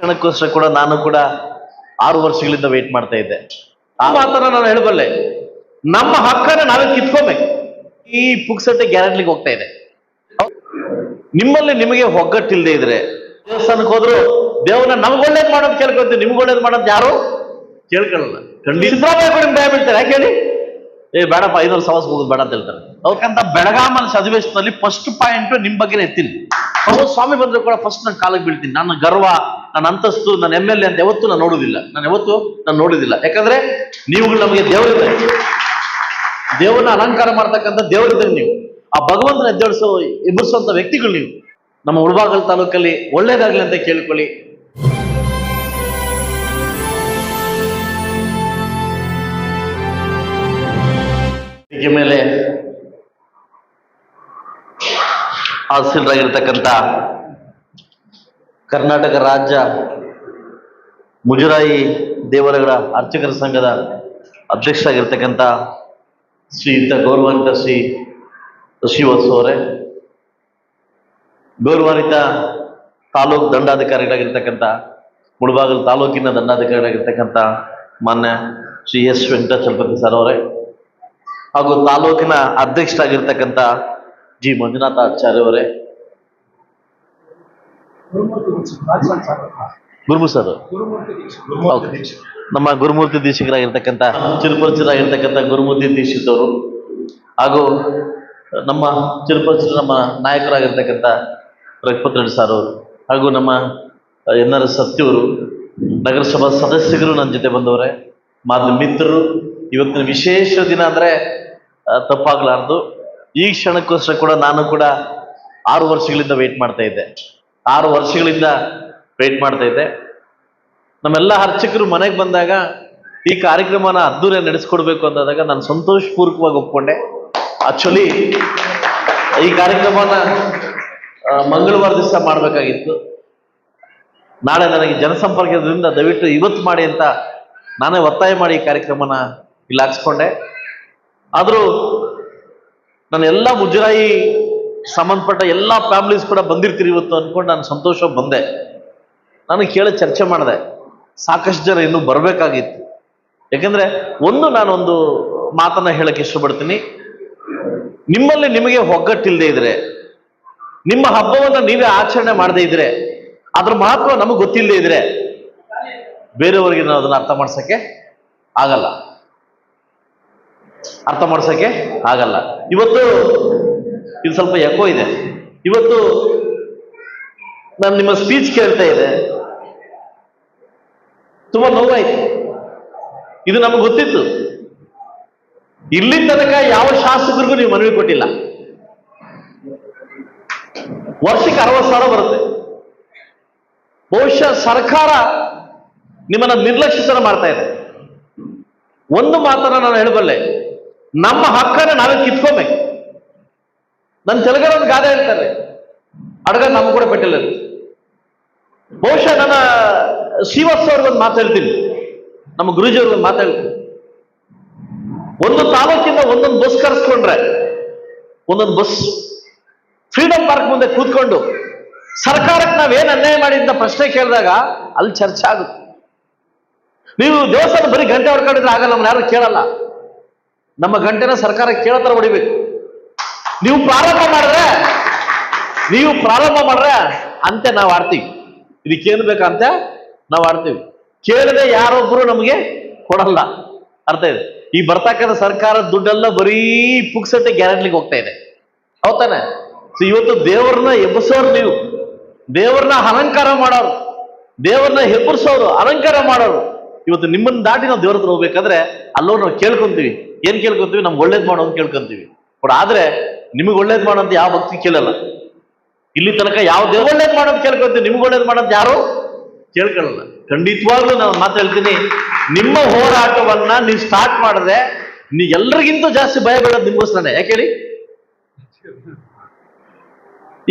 ಕ್ಷಣಕ್ಕೋಸ್ಕರ ಕೂಡ ನಾನು ಕೂಡ ಆರು ವರ್ಷಗಳಿಂದ ವೇಟ್ ಮಾಡ್ತಾ ಇದ್ದೆ. ಆ ಮಾತನ್ನ ನಾನು ಹೇಳಬಲ್ಲೆ. ನಮ್ಮ ಹಕ್ಕನ್ನ ನಾವೇ ಕಿತ್ಕೋಬೇಕು. ಈ ಪುಕ್ಸಟ್ಟೆ ಗ್ಯಾರಂಟಿಗೆ ಹೋಗ್ತಾ ಇದೆ. ನಿಮ್ಮಲ್ಲಿ ನಿಮಗೆ ಒಗ್ಗಟ್ಟಿಲ್ದೇ ಇದ್ರೆ ದೇವಸ್ಥಾನಕ್ಕೆ ಹೋದ್ರು ದೇವನ ನಮ್ಗೆ ಒಳ್ಳೇದ್ ಮಾಡೋದು ಕೇಳ್ಕೊಂತೀವಿ ನಿಮ್ಗೆ ಒಳ್ಳೇದ್ ಮಾಡೋದು ಯಾರು? ಕೇಳ್ಕೊಳ್ಳಲ್ಲ. ಖಂಡಿತ. ಸಿದ್ದರಾಮಯ್ಯ ಕೂಡ ಭಯ ಬೀಳ್ತಾರೆ, ಯಾಕೆ ಹೇಳಿ? ಏ, ಬೇಡಪ್ಪ ಐನೂರು ಸವಾಸ ಹೋಗೋದು ಬೇಡ ಅಂತ ಹೇಳ್ತಾರೆ. ಅವ್ರಕ್ಕಂತ ಬೆಳಗಾಮನ ಸನ್ನಿವೇಶದಲ್ಲಿ ಫಸ್ಟ್ ಪಾಯಿಂಟ್ ನಿಮ್ ಬಗ್ಗೆ ಎತ್ತೀನಿ. ಅವರು ಸ್ವಾಮಿ ಬಂದ್ರು ಕೂಡ ಫಸ್ಟ್ ನಾನು ಕಾಲಕ್ಕೆ ಬೀಳ್ತೀನಿ. ನನ್ನ ಗರ್ವ ನನ್ನ ಅಂತಸ್ತು, ನನ್ನ ಎಂ ಎಲ್ ಎ ಅಂತ ಯಾವತ್ತೂ ನಾನು ನೋಡುದಿಲ್ಲ ನಾನು ಯಾವತ್ತೂ ನಾನು ನೋಡುದಿಲ್ಲ ಯಾಕಂದ್ರೆ ನೀವುಗಳು ನಮಗೆ ದೇವರಿದ್ದಾರೆ ದೇವರನ್ನ ಅಲಂಕಾರ ಮಾಡ್ತಕ್ಕಂಥ ದೇವರಿದ್ದಾರೆ ನೀವು. ಆ ಭಗವಂತನ ಎದ್ದೇಳಿಸೋ ಎಬ್ಬರಿಸುವಂತ ವ್ಯಕ್ತಿಗಳು ನೀವು. ನಮ್ಮ ಉಳ್ಬಾಗಲ್ ತಾಲೂಕಲ್ಲಿ ಒಳ್ಳೇದಾಗ್ಲಿ ಅಂತ ಕೇಳ್ಕೊಳ್ಳಿ. ಮೇಲೆ ಹಾಸಿಲರಾಗಿರ್ತಕ್ಕಂಥ ಕರ್ನಾಟಕ ರಾಜ್ಯ ಮುಜರಾಯಿ ದೇವರಗಳ ಅರ್ಚಕರ ಸಂಘದ ಅಧ್ಯಕ್ಷರಾಗಿರ್ತಕ್ಕಂಥ ಶ್ರೀಯುತ ಗೌರವಾನ್ವಿತ ಶ್ರೀ ಋಷಿವತ್ಸು ಅವರೇ, ಗೌರವಾನ್ವಿತ ತಾಲೂಕು ದಂಡಾಧಿಕಾರಿಗಳಾಗಿರ್ತಕ್ಕಂಥ, ಮುಳಬಾಗಲ್ ತಾಲೂಕಿನ ದಂಡಾಧಿಕಾರಿಗಳಾಗಿರ್ತಕ್ಕಂಥ ಮಾನ್ಯ ಶ್ರೀ ಎಸ್ ವೆಂಕಟಾಚಲಪತಿ ಸರ್ ಅವರೇ, ಹಾಗೂ ತಾಲೂಕಿನ ಅಧ್ಯಕ್ಷರಾಗಿರ್ತಕ್ಕಂಥ ಜಿ ಮಂಜುನಾಥ ಆಚಾರ್ಯ ಅವರೇ ಗುರುಮು ಸರ್. ನಮ್ಮ ಗುರುಮೂರ್ತಿ ದೀಕ್ಷಕರಾಗಿರ್ತಕ್ಕಂಥ ಚಿರುಪರಿಚಿತರಾಗಿರ್ತಕ್ಕಂಥ ಗುರುಮೂರ್ತಿ ದೀಕ್ಷಿತವರು ಹಾಗೂ ನಮ್ಮ ಚಿರುಪರಿಚಿತ ನಮ್ಮ ನಾಯಕರಾಗಿರ್ತಕ್ಕಂಥ ರಘುಪತ್ ರೆಡ್ಡಿ ಸರ್ ಅವರು ಹಾಗೂ ನಮ್ಮ ಎನ್ ಆರ್ ಎಸ್ ಸತ್ಯವರು ನಗರಸಭಾ ಸದಸ್ಯರು ನನ್ನ ಜೊತೆ ಬಂದವರೇ ಮಾಧ್ಯಮ ಮಿತ್ರರು. ಇವತ್ತಿನ ವಿಶೇಷ ದಿನ ಅಂದರೆ ತಪ್ಪಾಗಲಾರ್ದು. ಈ ಕ್ಷಣಕ್ಕೋಸ್ಕರ ಕೂಡ ನಾನು ಕೂಡ ಆರು ವರ್ಷಗಳಿಂದ ವೆಯ್ಟ್ ಮಾಡ್ತಾ ಇದ್ದೆ. ಆರು ವರ್ಷಗಳಿಂದ ವೇಟ್ ಮಾಡ್ತಾ ಇದ್ದೆ. ನಮ್ಮೆಲ್ಲ ಅರ್ಚಕರು ಮನೆಗೆ ಬಂದಾಗ ಈ ಕಾರ್ಯಕ್ರಮನ ಅದ್ದೂರಿಯಾಗಿ ನಡೆಸ್ಕೊಡ್ಬೇಕು ಅಂದಾಗ ನಾನು ಸಂತೋಷಪೂರ್ವಕವಾಗಿ ಒಪ್ಕೊಂಡೆ. ಆಕ್ಚುಲಿ ಈ ಕಾರ್ಯಕ್ರಮನ ಮಂಗಳವಾರ ದಿವಸ ಮಾಡಬೇಕಾಗಿತ್ತು. ನಾಳೆ ನನಗೆ ಜನಸಂಪರ್ಕದಿಂದ ದಯವಿಟ್ಟು ಇವತ್ತು ಮಾಡಿ ಅಂತ ನಾನೇ ಒತ್ತಾಯ ಮಾಡಿ ಈ ಕಾರ್ಯಕ್ರಮನ ಇಲ್ಲಿ ಆದರೂ ನಾನು ಎಲ್ಲ ಮುಜರಾಯಿ ಸಂಬಂಧಪಟ್ಟ ಎಲ್ಲ ಫ್ಯಾಮಿಲೀಸ್ ಕೂಡ ಬಂದಿರ್ತೀರಿ ಇವತ್ತು ಅಂದ್ಕೊಂಡು ನಾನು ಸಂತೋಷ ಬಂದೆ. ನಾನು ಕೇಳಿ ಚರ್ಚೆ ಮಾಡಿದೆ. ಸಾಕಷ್ಟು ಜನ ಇನ್ನೂ ಬರಬೇಕಾಗಿತ್ತು. ಯಾಕಂದ್ರೆ ಒಂದು ನಾನೊಂದು ಮಾತನ್ನು ಹೇಳಕ್ಕೆ ಇಷ್ಟಪಡ್ತೀನಿ. ನಿಮ್ಮಲ್ಲಿ ನಿಮಗೆ ಒಗ್ಗಟ್ಟಿಲ್ಲದೆ ಇದ್ರೆ, ನಿಮ್ಮ ಹಬ್ಬವನ್ನು ನೀವೇ ಆಚರಣೆ ಮಾಡದೇ ಇದ್ರೆ, ಅದ್ರ ಮಹತ್ವ ನಮಗೆ ಗೊತ್ತಿಲ್ಲದೆ ಇದ್ರೆ ಬೇರೆಯವರಿಗೆ ನಾವು ಅದನ್ನು ಅರ್ಥ ಮಾಡ್ಸೋಕ್ಕೆ ಆಗಲ್ಲ. ಅರ್ಥ ಮಾಡ್ಸೋಕ್ಕೆ ಆಗಲ್ಲ. ಇವತ್ತು ಇದು ಸ್ವಲ್ಪ ಎಕೋ ಇದೆ. ಇವತ್ತು ನಾನು ನಿಮ್ಮ ಸ್ಪೀಚ್ ಕೇಳ್ತಾ ಇದೆ ತುಂಬಾ ನೋವಾಯ್ತು. ಇದು ನಮ್ಗೆ ಗೊತ್ತಿತ್ತು. ಇಲ್ಲಿ ತನಕ ಯಾವ ಶಾಸಕರಿಗೂ ನೀವು ಮನವಿ ಕೊಟ್ಟಿಲ್ಲ. ವರ್ಷಕ್ಕೆ ಅರವತ್ತು ಸಾವಿರ ಬರುತ್ತೆ. ಬಹುಶಃ ಸರ್ಕಾರ ನಿಮ್ಮನ್ನ ನಿರ್ಲಕ್ಷಿತನ ಮಾಡ್ತಾ ಇದೆ. ಒಂದು ಮಾತನ್ನ ನಾನು ಹೇಳಬಲ್ಲೆ, ನಮ್ಮ ಹಕ್ಕನ್ನ ನಾವೇ ಕಿತ್ಕೋಬೇಕು. ನನ್ನ ತೆಲುಗರ ಒಂದು ಗಾದೆ ಹೇಳ್ತಾರೆ. ಅಡಗ ನಮ್ಗೆ ಕೂಡ ಪೆಟ್ಟಿಲ್ಲ ಅದು. ಬಹುಶಃ ನನ್ನ ಶ್ರೀವತ್ಸ ಅವ್ರಿಗೊಂದು ಮಾತಾಡ್ತೀನಿ ನಮ್ಮ ಗುರುಜಿ ಮಾತಾಡ್ತೀನಿ ಒಂದು ತಾಲೂಕಿಂದ ಒಂದೊಂದು ಬಸ್ ಕರೆಸ್ಕೊಂಡ್ರೆ, ಒಂದೊಂದು ಬಸ್ ಫ್ರೀಡಂ ಪಾರ್ಕ್ ಮುಂದೆ ಕೂತ್ಕೊಂಡು ಸರ್ಕಾರಕ್ಕೆ ನಾವೇನು ಅನ್ಯಾಯ ಮಾಡಿದ್ದ ಪ್ರಶ್ನೆ ಕೇಳಿದಾಗ ಅಲ್ಲಿ ಚರ್ಚೆ ಆಗುತ್ತೆ. ನೀವು ದೇವಸ್ಥಾನ ಬರೀ ಗಂಟೆ ಹೊಡ್ಕೊಂಡಿದ್ರೆ ಆಗಲ್ಲ, ನಮ್ಮನ್ನ ಯಾರು ಕೇಳಲ್ಲ. ನಮ್ಮ ಗಂಟೆನ ಸರ್ಕಾರ ಕೇಳೋ ಥರ ಹೊಡಿಬೇಕು. ನೀವು ಪ್ರಾರಂಭ ಮಾಡಿದ್ರೆ, ನೀವು ಪ್ರಾರಂಭ ಮಾಡ್ರೆ ಅಂತೆ ನಾವು ಆಡ್ತೀವಿ. ಇದಕ್ಕೇನು ಬೇಕಂತ ನಾವು ಆಡ್ತೀವಿ. ಕೇಳದೆ ಯಾರೊಬ್ಬರು ನಮಗೆ ಕೊಡಲ್ಲ. ಅರ್ಥ ಇದೆ? ಈ ಬರ್ತಕ್ಕಂಥ ಸರ್ಕಾರದ ದುಡ್ಡೆಲ್ಲ ಬರೀ ಪುಕ್ಸಟ್ಟೆ ಗ್ಯಾರಂಟಿಗೆ ಹೋಗ್ತಾ ಇದೆ. ಹೌದಾನೆ ಸೊ ಇವತ್ತು ದೇವ್ರನ್ನ ಎಬ್ಬಿಸೋರು ನೀವು. ದೇವ್ರನ್ನ ಅಲಂಕಾರ ಮಾಡೋರು. ದೇವ್ರನ್ನ ಹೆಬ್ಬರ್ಸೋರು, ಅಲಂಕಾರ ಮಾಡೋರು. ಇವತ್ತು ನಿಮ್ಮನ್ನ ದಾಟಿ ನಾವು ದೇವ್ರ ಹತ್ರ ಹೋಗ್ಬೇಕಾದ್ರೆ ಅಲ್ಲೋ ನಾವು ಕೇಳ್ಕೊಂತೀವಿ. ಏನ್ ಕೇಳ್ಕೊಂತೀವಿ? ನಮ್ಗೆ ಒಳ್ಳೇದ್ ಮಾಡೋ ಅಂತ ಕೇಳ್ಕೊಂತೀವಿ. ಬಟ್ ಆದ್ರೆ ನಿಮಗೆ ಒಳ್ಳೇದು ಮಾಡೋದು ಯಾವ ಭಕ್ತಿ ಕೇಳಲ್ಲ. ಇಲ್ಲಿ ತನಕ ಯಾವ ದೇವ ಒಳ್ಳೇದು ಮಾಡೋದು ಕೇಳ್ಕೊಂತೀವಿ ನಿಮ್ಗೆ ಒಳ್ಳೇದು ಮಾಡೋದು ಯಾರು ಕೇಳ್ಕೊಳ್ಳಲ್ಲ ಖಂಡಿತವಾಗ್ಲೂ ನಾನು ಮಾತು ಹೇಳ್ತೀನಿ, ನಿಮ್ಮ ಹೋರಾಟವನ್ನ ನೀವು ಸ್ಟಾರ್ಟ್ ಮಾಡಿದ್ರೆ ನೀ ಎಲ್ರಿಗಿಂತ ಜಾಸ್ತಿ ಭಯ ಬೇಡ ನಿಮ್ಗೋಸ್ಕರನೇ. ಯಾಕೆ ಹೇಳಿ?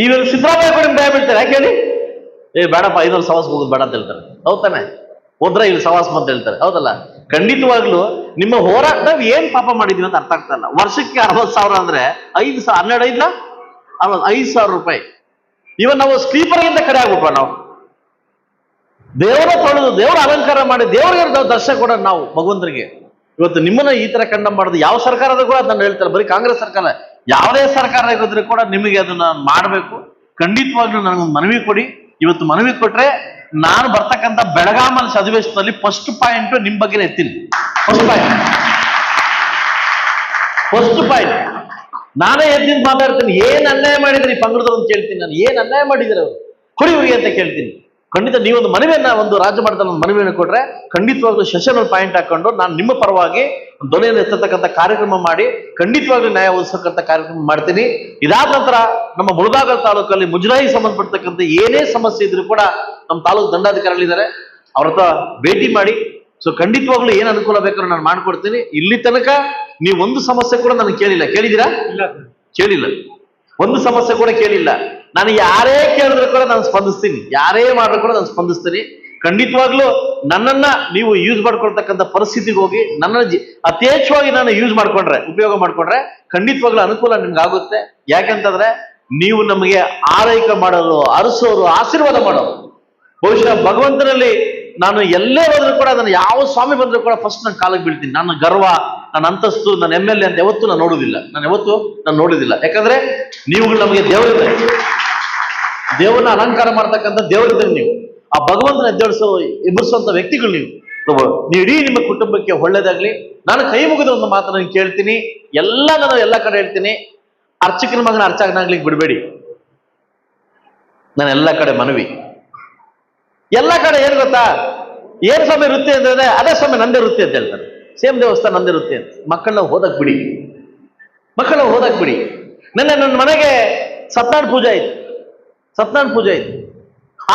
ಈಗ ಸಿದ್ದರಾಮಯ್ಯ ಕೂಡ ಭಯ ಬೀಳ್ತಾರೆ. ಯಾಕೆ ಹೇಳಿ? ಏ, ಬೇಡಪ್ಪ ಐನೂರು ಸವಾಸ ಹೋಗೋದು ಬೇಡ ಅಂತ ಹೇಳ್ತಾರೆ. ಹೌದಾನೆ ಹೋದ್ರೆ ಇಲ್ಲಿ ಸವಾಸ ಅಂತ ಹೇಳ್ತಾರೆ. ಹೌದಲ್ಲ? ಖಂಡಿತವಾಗ್ಲೂ ನಿಮ್ಮ ಹೋರಾಟ ಏನ್ ಪಾಪ ಮಾಡಿದೀವಿ ಅಂತ ಅರ್ಥ ಆಗ್ತಾ ವರ್ಷಕ್ಕೆ ಅರವತ್ ಸಾವಿರ ಅಂದ್ರೆ ಐದು ಸಾವಿರ ಹನ್ನೆರಡು ಐದ್ಲ? ಅರವತ್ ಐದು ಸಾವಿರ ರೂಪಾಯಿ. ಇವನ್ ನಾವು ಇಂದ ಕಡೆ ಆಗ್ಬಿಟ್ವ ನಾವು? ದೇವರ ತೊಳೆದು, ದೇವರ ಅಲಂಕಾರ ಮಾಡಿ, ದೇವರಿಗೆ ನಾವು ದರ್ಶನ ಕೊಡೋಣ ನಾವು ಭಗವಂತರಿಗೆ. ಇವತ್ತು ನಿಮ್ಮನ್ನ ಈ ತರ ಕಂಡ ಮಾಡೋದು ಯಾವ ಸರ್ಕಾರದ ಕೂಡ ಅದನ್ನ ಹೇಳ್ತಾರೆ. ಬರೀ ಕಾಂಗ್ರೆಸ್ ಸರ್ಕಾರ ಯಾವುದೇ ಸರ್ಕಾರ ಇರೋದ್ರೆ ಕೂಡ ನಿಮಗೆ ಅದನ್ನ ಮಾಡಬೇಕು. ಖಂಡಿತವಾಗ್ಲೂ ನನಗೊಂದು ಮನವಿ ಕೊಡಿ. ಇವತ್ತು ಮನವಿ ಕೊಟ್ರೆ ನಾನು ಬರ್ತಕ್ಕಂಥ ಬೆಳಗಾಮಲ್ಲಿ ಸದಿವೇಶದಲ್ಲಿ ಫಸ್ಟ್ ಪಾಯಿಂಟ್ ನಿಮ್ ಬಗ್ಗೆ ಎತ್ತೀನಿ. ಫಸ್ಟ್ ಪಾಯಿಂಟ್ ಫಸ್ಟ್ ಪಾಯಿಂಟ್ ನಾನೇ ಎದ್ದಿಂದ ಮಾತಾಡ್ತೀನಿ. ಏನ್ ಅನ್ಯಾಯ ಮಾಡಿದ್ರಿ ಪಂಗಡದವ್ರು ಅಂತ ಕೇಳ್ತೀನಿ ನಾನು. ಏನ್ ಅನ್ಯಾಯ ಮಾಡಿದ್ರು ಅವರು? ಕೊಡಿ ಇವ್ರಿಗೆ ಅಂತ ಕೇಳ್ತೀನಿ. ಖಂಡಿತ ನೀವೊಂದು ಮನವಿಯನ್ನ ಒಂದು ರಾಜ್ಯ ಮಟ್ಟದ ಒಂದು ಮನವಿಯನ್ನು ಕೊಟ್ರೆ ಖಂಡಿತವಾಗ್ಲೂ ಸೆಷನ್ ಪಾಯಿಂಟ್ ಹಾಕೊಂಡು ನಾನು ನಿಮ್ಮ ಪರವಾಗಿ ಒಂದು ಧ್ವನಿಯನ್ನು ಎತ್ತತಕ್ಕಂಥ ಕಾರ್ಯಕ್ರಮ ಮಾಡಿ ಖಂಡಿತವಾಗ್ಲೂ ನ್ಯಾಯ ಒದಗಿಸತಕ್ಕಂಥ ಕಾರ್ಯಕ್ರಮ ಮಾಡ್ತೀನಿ. ಇದಾದ ನಂತರ ನಮ್ಮ ಮುಳಬಾಗಲ್ ತಾಲೂಕಲ್ಲಿ ಮುಜರಾಯಿ ಸಂಬಂಧಪಡ್ತಕ್ಕಂಥ ಏನೇ ಸಮಸ್ಯೆ ಇದ್ರೂ ಕೂಡ ನಮ್ಮ ತಾಲೂಕು ದಂಡಾಧಿಕಾರಿಗಳಿದ್ದಾರೆ. ಅವ್ರ ಹತ್ರ ಭೇಟಿ ಮಾಡಿ. ಸೊ ಖಂಡಿತವಾಗ್ಲೂ ಏನ್ ಅನುಕೂಲ ಬೇಕಾದ್ರೂ ನಾನು ಮಾಡ್ಕೊಡ್ತೀನಿ. ಇಲ್ಲಿ ತನಕ ನೀವು ಒಂದು ಸಮಸ್ಯೆ ಕೂಡ ನನಗೆ ಕೇಳಿಲ್ಲ. ಕೇಳಿದ್ದೀರಾ? ಕೇಳಿಲ್ಲ. ಒಂದು ಸಮಸ್ಯೆ ಕೂಡ ಕೇಳಿಲ್ಲ. ನಾನು ಯಾರೇ ಕೇಳಿದ್ರು ಕೂಡ ನಾನು ಸ್ಪಂದಿಸ್ತೀನಿ. ಯಾರೇ ಮಾಡಿದ್ರು ಕೂಡ ನಾನು ಸ್ಪಂದಿಸ್ತೀನಿ. ಖಂಡಿತವಾಗ್ಲೂ ನನ್ನನ್ನ ನೀವು ಯೂಸ್ ಮಾಡ್ಕೊಳ್ತಕ್ಕಂಥ ಪರಿಸ್ಥಿತಿಗೆ ಹೋಗಿ ನನ್ನ ಜಿ- ನಾನು ಯೂಸ್ ಮಾಡ್ಕೊಂಡ್ರೆ ಉಪಯೋಗ ಮಾಡ್ಕೊಂಡ್ರೆ ಖಂಡಿತವಾಗ್ಲೂ ಅನುಕೂಲ ನಿಮ್ಗೆ ಆಗುತ್ತೆ. ಯಾಕಂತಂದ್ರೆ ನೀವು ನಮಗೆ ಆರೈಕೆ ಮಾಡೋರು ಅರಸೋರು ಆಶೀರ್ವಾದ ಮಾಡೋರು. ಬಹುಶಃ ಭಗವಂತನಲ್ಲಿ ನಾನು ಎಲ್ಲೇ ಹೋದ್ರೂ ಕೂಡ ನಾನು ಯಾವ ಸ್ವಾಮಿ ಬಂದ್ರು ಕೂಡ ಫಸ್ಟ್ ನಾನು ಕಾಲಿಗೆ ಬೀಳ್ತೀನಿ. ನನ್ನ ಗರ್ವ, ನನ್ನ ಅಂತಸ್ತು, ನನ್ನ ಎಂ ಎಲ್ ಎ ಅಂತ ಯಾವತ್ತೂ ನಾನು ನೋಡುದಿಲ್ಲ ನಾನು ಯಾವತ್ತೂ ನಾನು ನೋಡುದಿಲ್ಲ ಯಾಕಂದ್ರೆ ನೀವುಗಳು ನಮಗೆ ದೇವರಿದ್ದ ದೇವರನ್ನ ಅಲಂಕಾರ ಮಾಡ್ತಕ್ಕಂಥ ದೇವರಿದ್ದರೆ ನೀವು. ಆ ಭಗವಂತನ ಎದ್ದೇಳಿಸೋ ಎಬ್ಬರಿಸುವಂತ ವ್ಯಕ್ತಿಗಳು ನೀವು. ನೀವು ಇಡೀ ನಿಮ್ಮ ಕುಟುಂಬಕ್ಕೆ ಒಳ್ಳೇದಾಗ್ಲಿ. ನಾನು ಕೈ ಮುಗಿದ ಒಂದು ಮಾತನ್ನು ನಾನು ಕೇಳ್ತೀನಿ. ಎಲ್ಲ ನಾನು ಎಲ್ಲ ಕಡೆ ಹೇಳ್ತೀನಿ. ಅರ್ಚಕನ ಮಗನ ಅರ್ಚಕನಾಗ್ಲಿಕ್ಕೆ ಬಿಡಬೇಡಿ. ನಾನು ಎಲ್ಲ ಕಡೆ ಮನವಿ. ಎಲ್ಲ ಕಡೆ ಏನ್ ಗೊತ್ತಾ? ಏನ್ ಸ್ವಾಮಿ ವೃತ್ತಿ ಅಂತಂದ್ರೆ ಅದೇ ಸ್ವಾಮಿ ನಂದೇ ವೃತ್ತಿ ಅಂತ ಹೇಳ್ತಾರೆ. ಸೇಮ್ ದೇವಸ್ಥಾನ ನಂದೇ ವೃತ್ತಿ ಅಂತ. ಮಕ್ಕಳನ್ನ ಹೋದಕ್ ಬಿಡಿ. ಮಕ್ಕಳ ಹೋದಕ್ ಬಿಡಿ. ನನ್ನ ನನ್ನ ಮನೆಗೆ ಸತ್ಯನಾರಾಯಣ ಪೂಜೆ ಆಯ್ತು. ಸತ್ಯನಾರಾಯಣ ಪೂಜೆ ಆಯ್ತು.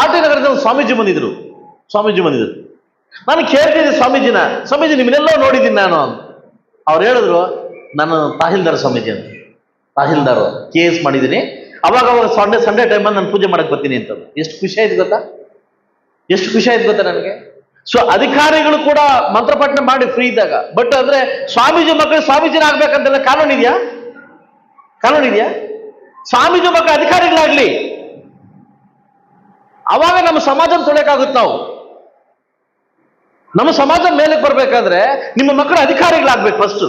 ಆಟ ನಗರದ ಸ್ವಾಮೀಜಿ ಬಂದಿದ್ರು. ಸ್ವಾಮೀಜಿ ಬಂದಿದ್ರು. ನಾನು ಕೇಳ್ತಿದ್ದೆ ಸ್ವಾಮೀಜಿನ, ಸ್ವಾಮೀಜಿ, ನಿಮ್ಮನ್ನೆಲ್ಲೋ ನೋಡಿದ್ದೀನಿ ನಾನು ಅವ್ರು ಹೇಳಿದ್ರು ನಾನು ತಾಹಿಲ್ದಾರ್ ಸ್ವಾಮೀಜಿ ಅಂತ. ತಾಹಿಲ್ದಾರ್ ಕೆ ಎಸ್ ಮಾಡಿದ್ದೀನಿ. ಅವಾಗ ಅವಾಗ ಸಂಡೇ ಸಂಡೇ ಟೈಮಲ್ಲಿ ನಾನು ಪೂಜೆ ಮಾಡಕ್ಕೆ ಬರ್ತೀನಿ ಅಂತ. ಎಷ್ಟು ಖುಷಿ ಆಯ್ತು ಗೊತ್ತಾ? ಎಷ್ಟು ಖುಷಿ ಆಯ್ತು ಗೊತ್ತಾ ನನಗೆ ಸೊ ಅಧಿಕಾರಿಗಳು ಕೂಡ ಮಂತ್ರಪಠನೆ ಮಾಡಿ ಫ್ರೀ ಇದ್ದಾಗ. ಬಟ್ ಅಂದ್ರೆ ಸ್ವಾಮೀಜಿ ಮಕ್ಕಳು ಸ್ವಾಮೀಜಿನ ಆಗ್ಬೇಕಂತೆಲ್ಲ ಕಾನೂನು ಇದೆಯಾ? ಕಾನೂನು ಇದೆಯಾ? ಸ್ವಾಮೀಜಿ ಮಕ್ಕಳು ಅಧಿಕಾರಿಗಳಾಗ್ಲಿ. ಅವಾಗ ನಮ್ಮ ಸಮಾಜ ತೊಳೆಕಾಗುತ್ತೆ ನಾವು. ನಮ್ಮ ಸಮಾಜ ಮೇಲೆ ಬರ್ಬೇಕಾದ್ರೆ ನಿಮ್ಮ ಮಕ್ಕಳು ಅಧಿಕಾರಿಗಳಾಗ್ಬೇಕು ಫಸ್ಟ್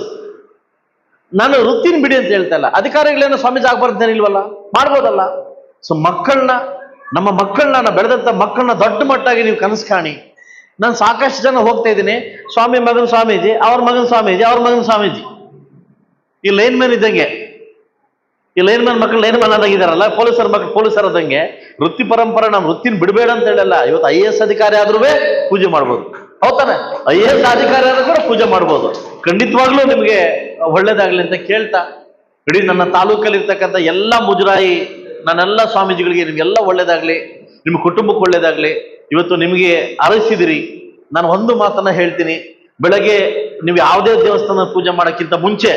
ನಾನು ವೃತ್ತಿನ ಬಿಡಿ ಅಂತ ಹೇಳ್ತಾ ಇಲ್ಲ ಅಧಿಕಾರಿಗಳೇನು ಸ್ವಾಮೀಜಿ ಆಗ್ಬಾರ್ದು ಇಲ್ವಲ್ಲ? ಮಾಡ್ಬೋದಲ್ಲ? ಸೊ ಮಕ್ಕಳನ್ನ ನಮ್ಮ ಮಕ್ಕಳನ್ನ, ನಾನು ಬೆಳೆದಂತ ಮಕ್ಕಳನ್ನ ದೊಡ್ಡ ಮಟ್ಟಾಗಿ ನೀವು ಕನಸು ಕಾಣಿ. ನಾನು ಸಾಕಷ್ಟು ಜನ ಹೋಗ್ತಾ ಇದ್ದೀನಿ. ಸ್ವಾಮಿ ಮಗನ ಸ್ವಾಮೀಜಿ ಅವ್ರ ಮಗನ ಸ್ವಾಮೀಜಿ ಅವ್ರ ಮಗನ ಸ್ವಾಮೀಜಿ ಈ ಲೈನ್ ಮ್ಯಾನ್ ಇದ್ದಂಗೆ. ಈ ಲೈನ್ ಮ್ಯಾನ್ ಮಕ್ಕಳು ಲೈನ್ ಮ್ಯಾನ್ ಆದಾಗಿದ್ದಾರಲ್ಲ ಪೊಲೀಸರ ಮಕ್ಕಳು ಪೊಲೀಸರ ಆದಂಗೆ ವೃತ್ತಿ ಪರಂಪರೆ ನಮ್ಮ ವೃತ್ತಿನ ಬಿಡಬೇಡ ಅಂತ ಹೇಳಲ್ಲ. ಇವತ್ತು ಐ ಎ ಎಸ್ ಅಧಿಕಾರಿ ಆದ್ರೂ ಪೂಜೆ ಮಾಡ್ಬೋದು. ಹೌದಾನೆ ಐ ಎ ಎಸ್ ಅಧಿಕಾರಿ ಆದ್ರೂ ಕೂಡ ಪೂಜೆ ಮಾಡ್ಬೋದು. ಖಂಡಿತವಾಗ್ಲೂ ನಿಮಗೆ ಒಳ್ಳೇದಾಗ್ಲಿ ಅಂತ ಕೇಳ್ತಾ, ಇಡೀ ನನ್ನ ತಾಲೂಕಲ್ಲಿ ಇರ್ತಕ್ಕಂಥ ಎಲ್ಲ ಮುಜರಾಯಿ ನನ್ನೆಲ್ಲ ಸ್ವಾಮೀಜಿಗಳಿಗೆ, ನಿಮ್ಗೆಲ್ಲ ಒಳ್ಳೇದಾಗ್ಲಿ, ನಿಮ್ಮ ಕುಟುಂಬಕ್ಕೆ ಒಳ್ಳೇದಾಗ್ಲಿ, ಇವತ್ತು ನಿಮಗೆ ಅರಸಿದಿರಿ ನಾನು ಒಂದು ಮಾತನ್ನ ಹೇಳ್ತೀನಿ. ಬೆಳಗ್ಗೆ ನೀವು ಯಾವುದೇ ದೇವಸ್ಥಾನ ಪೂಜೆ ಮಾಡೋಕ್ಕಿಂತ ಮುಂಚೆ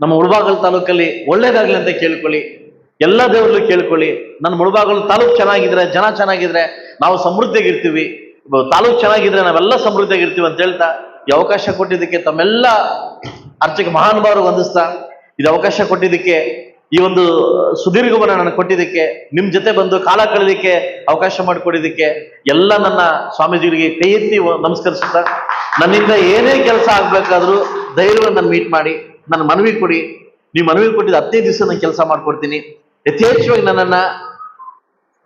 ನಮ್ಮ ಮುಳಬಾಗಲ್ ತಾಲೂಕಲ್ಲಿ ಒಳ್ಳೆಯದಾಗಲಿ ಅಂತ ಕೇಳ್ಕೊಳ್ಳಿ. ಎಲ್ಲ ದೇವರಲ್ಲೂ ಕೇಳ್ಕೊಳ್ಳಿ. ನನ್ನ ಮುಳಬಾಗಲ್ ತಾಲೂಕು ಚೆನ್ನಾಗಿದ್ರೆ, ಜನ ಚೆನ್ನಾಗಿದ್ರೆ ನಾವು ಸಮೃದ್ಧಿಯಾಗಿರ್ತೀವಿ. ತಾಲೂಕು ಚೆನ್ನಾಗಿದ್ರೆ ನಾವೆಲ್ಲ ಸಮೃದ್ಧಿಯಾಗಿರ್ತೀವಿ ಅಂತ ಹೇಳ್ತಾ, ಈ ಅವಕಾಶ ಕೊಟ್ಟಿದ್ದಕ್ಕೆ ತಮ್ಮೆಲ್ಲ ಅರ್ಚಕ ಮಹಾನುಭಾವರು ವಂದಿಸ್ತಾ, ಇದು ಅವಕಾಶ ಕೊಟ್ಟಿದ್ದಕ್ಕೆ ಈ ಒಂದು ಸುದೀರ್ಘವನ್ನ ನನಗೆ ಕೊಟ್ಟಿದ್ದಕ್ಕೆ, ನಿಮ್ ಜೊತೆ ಬಂದು ಕಾಲ ಕಳೆದಿಕ್ಕೆ, ಅವಕಾಶ ಮಾಡಿಕೊಡಿದ್ದಕ್ಕೆ ಎಲ್ಲ ನನ್ನ ಸ್ವಾಮೀಜಿಗಳಿಗೆ ಕೈ ಎತ್ತಿ ನಮಸ್ಕರಿಸುತ್ತಾ, ನನ್ನಿಂದ ಏನೇ ಕೆಲಸ ಆಗ್ಬೇಕಾದ್ರೂ ಧೈರ್ಯವನ್ನು ನಾನು ಮೀಟ್ ಮಾಡಿ ನನ್ನ ಮನವಿ ಕೊಡಿ. ನೀವು ಮನವಿ ಕೊಟ್ಟಿದ್ದು ಹದಿನೈದು ದಿವಸ ನಾನು ಕೆಲಸ ಮಾಡ್ಕೊಡ್ತೀನಿ. ಯಥೇಚ್ಛವಾಗಿ ನನ್ನನ್ನ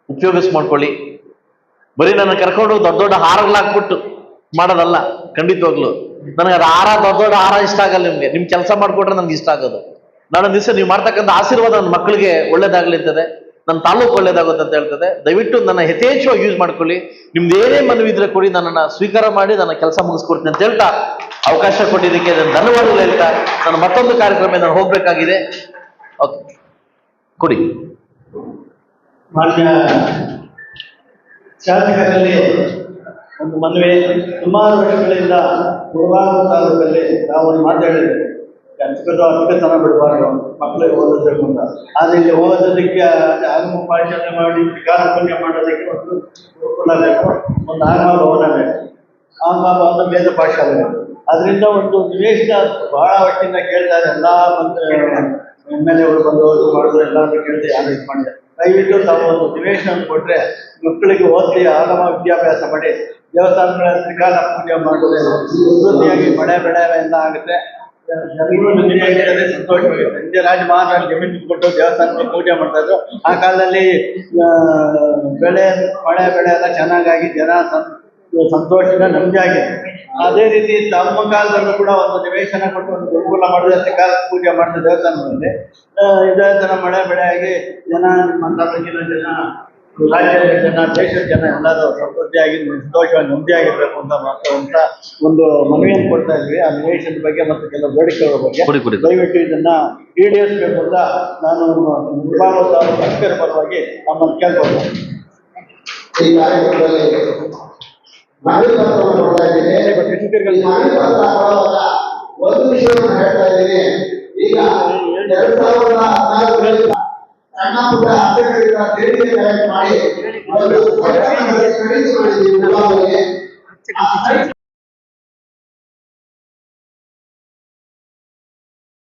ಉಪಯೋಗಿಸ್ ಮಾಡ್ಕೊಳ್ಳಿ. ಬರೀ ನನ್ನ ಕರ್ಕೊಂಡು ದೊಡ್ಡ ದೊಡ್ಡ ಹಾರಗಳಾಕ್ಬಿಟ್ಟು ಮಾಡೋದಲ್ಲ, ಖಂಡಿತವಾಗ್ಲು. ನನಗೆ ಅದು ಹಾರ, ದೊಡ್ಡ ದೊಡ್ಡ ಹಾರ ಇಷ್ಟ ಆಗಲ್ಲ ನಿಮ್ಗೆ. ನಿಮ್ ಕೆಲಸ ಮಾಡಿಕೊಟ್ರೆ ನನ್ಗೆ ಇಷ್ಟ ಆಗೋದು. ನಾನೊಂದ್ ದಿವಸ ನೀವು ಮಾಡ್ತಕ್ಕಂಥ ಆಶೀರ್ವಾದ ನನ್ನ ಮಕ್ಕಳಿಗೆ ಒಳ್ಳೇದಾಗ್ಲಿ ಅಂತದೆ ನನ್ನ ತಾಲೂಕು ಒಳ್ಳೇದಾಗುತ್ತೆ ಅಂತ ಹೇಳ್ತದೆ. ದಯವಿಟ್ಟು ನನ್ನ ಯಥೇಚ್ಛವಾಗಿ ಯೂಸ್ ಮಾಡ್ಕೊಳ್ಳಿ. ನಿಮ್ದು ಏನೇ ಮನವಿ ಇದ್ರೆ ಕೊಡಿ, ನನ್ನನ್ನು ಸ್ವೀಕಾರ ಮಾಡಿ, ನನ್ನ ಕೆಲಸ ಮುಗಿಸ್ಕೊಡ್ತೀನಿ ಅಂತ ಹೇಳ್ತಾ ಅವಕಾಶ ಕೊಟ್ಟಿದ್ದಕ್ಕೆ ನಾನು ಧನ್ಯವಾದಗಳು ಹೇಳ್ತಾ ನಾನು ಮತ್ತೊಂದು ಕಾರ್ಯಕ್ರಮ ನಾನು ಹೋಗ್ಬೇಕಾಗಿದೆ. ಓಕೆ ಕೊಡಿ. ಶಾಸಕರಲ್ಲಿ ಒಂದು ಮನವಿ ಸುಮಾರು ವರ್ಷಗಳಿಂದ ಮುಳಬಾಗಿಲು ತಾಲೂಕಲ್ಲಿ ನಾವು ಒಂದು ಅರ್ಚಕರು ಅರ್ಚಕತನ ಬಿಡಬಾರ್ದು. ಮಕ್ಕಳಿಗೆ ಓದೋದಕ್ಕೆ ಅಂತ ಆದ್ರೆ ಇಲ್ಲಿ ಓದೋದಕ್ಕೆ ಆಗಮ ಪಾಠಶಾಲೆ ಮಾಡಿ, ವಿಕಾರ ಪುಣ್ಯ ಮಾಡೋದಕ್ಕೆ ಒಂದು ಗುರುಕುಲ ಬೇಕು. ಒಂದು ಆಗಮ ಭವನ ಬೇಕು. ಆಗಮ ಭವನ ವೇದ ಪಾಠಶಾಲೆ ಅದರಿಂದ ಒಂದು ನಿವೇಶನ ಬಹಳ ವರ್ಷದಿಂದ ಕೇಳ್ತಾರೆ ಎಲ್ಲ ಮಂತ್ರಿ ಎಂ ಎಲ್ ಎಗಳು ಬಂದು ಇದು ಮಾಡಿದ್ರು ಎಲ್ಲರೂ ಕೇಳ್ತಾರೆ ಯಾರು ಇದು ಮಾಡಿದೆ. ದಯವಿಟ್ಟು ತಾವು ಒಂದು ನಿವೇಶನ ಕೊಟ್ಟರೆ ಮಕ್ಕಳಿಗೆ ಓದಿ ಆಗಮ ವಿದ್ಯಾಭ್ಯಾಸ ಮಾಡಿ ದೇವಸ್ಥಾನಗಳ ತ್ರಿಕಾಲ ಪೂಜೆ ಮಾಡಿದ್ರೆ ಸಮೃದ್ಧಿಯಾಗಿ ಮಳೆ ಬೆಳೆ ಎಲ್ಲ ಆಗುತ್ತೆ. ರಾಜ ಮಹಾರಾಜ ಜಮೀನ್ ಕೊಟ್ಟು ದೇವಸ್ಥಾನಕ್ಕೆ ಪೂಜೆ ಮಾಡ್ತಾ ಇದ್ರು. ಆ ಕಾಲದಲ್ಲಿ ಬೆಳೆ, ಮಳೆ, ಬೆಳೆ ಎಲ್ಲ ಚೆನ್ನಾಗಾಗಿ ಜನ ಸಂತೋಷ ಸಂತೋಷದಿಂದ ನೆಮ್ಮದಿಯಾಗಿದೆ ಅದೇ ರೀತಿ ತಮ್ಮ ಕಾಲದಲ್ಲೂ ಕೂಡ ಒಂದು ನಿವೇಶನ ಕೊಟ್ಟು ಒಂದು ಗುರುಕುಲ ಮಾಡಿದ್ರೆ ಕಾಲ ಪೂಜೆ ಮಾಡಿದ ದೇವಸ್ಥಾನದಲ್ಲಿ ಇದೇ ತರ ಮಳೆ, ಬೆಳೆ ಆಗಿ ಜನ ನಿಮ್ಮ ಜನ ರಾಜ್ಯದ ಜನ ದೇಶದ ಜನ ಎಲ್ಲರೂ ಸಮೃದ್ಧಿಯಾಗಿ ಸಂತೋಷವಾಗಿ ನೆಮ್ಮದಿಯಾಗಿರ್ಬೇಕು ಅಂತ ಮಾತ್ರ ಅಂತ ಒಂದು ಮನವಿಯನ್ನು ಕೊಡ್ತಾ ಇದ್ವಿ. ಆ ನಿವೇಶನದ ಬಗ್ಗೆ ಮತ್ತು ಕೆಲವು ಬೇಡಿಕೆಗಳ ಬಗ್ಗೆ. ದಯವಿಟ್ಟು ಇದನ್ನ ಈಡೇರಿಸಬೇಕು ಅಂತ ನಾನು ನಿರ್ಮಾಣ ತಾಲೂಕು ಪರವಾಗಿ ನಮ್ಮನ್ನು ಈ ಕಾರ್ಯಕ್ರಮದಲ್ಲಿ ಕೊಡುವಾಗ ಒಂದು ವಿಷಯವನ್ನು ಹೇಳ್ತಾ ಇದ್ದೀನಿ. ಈಗ ಎರಡ್ ಸಾವಿರದ ಹದಿನಾಲ್ಕರಲ್ಲಿ ಸಣ್ಣ ಪುಟ್ಟ ಹಬ್ಬಗಳಿಂದ ದೇಣಿಗೆ ತಯಾರು ಮಾಡಿ ಒಂದು ಕಡಿದುಕೊಂಡಿದ್ದೀವಿ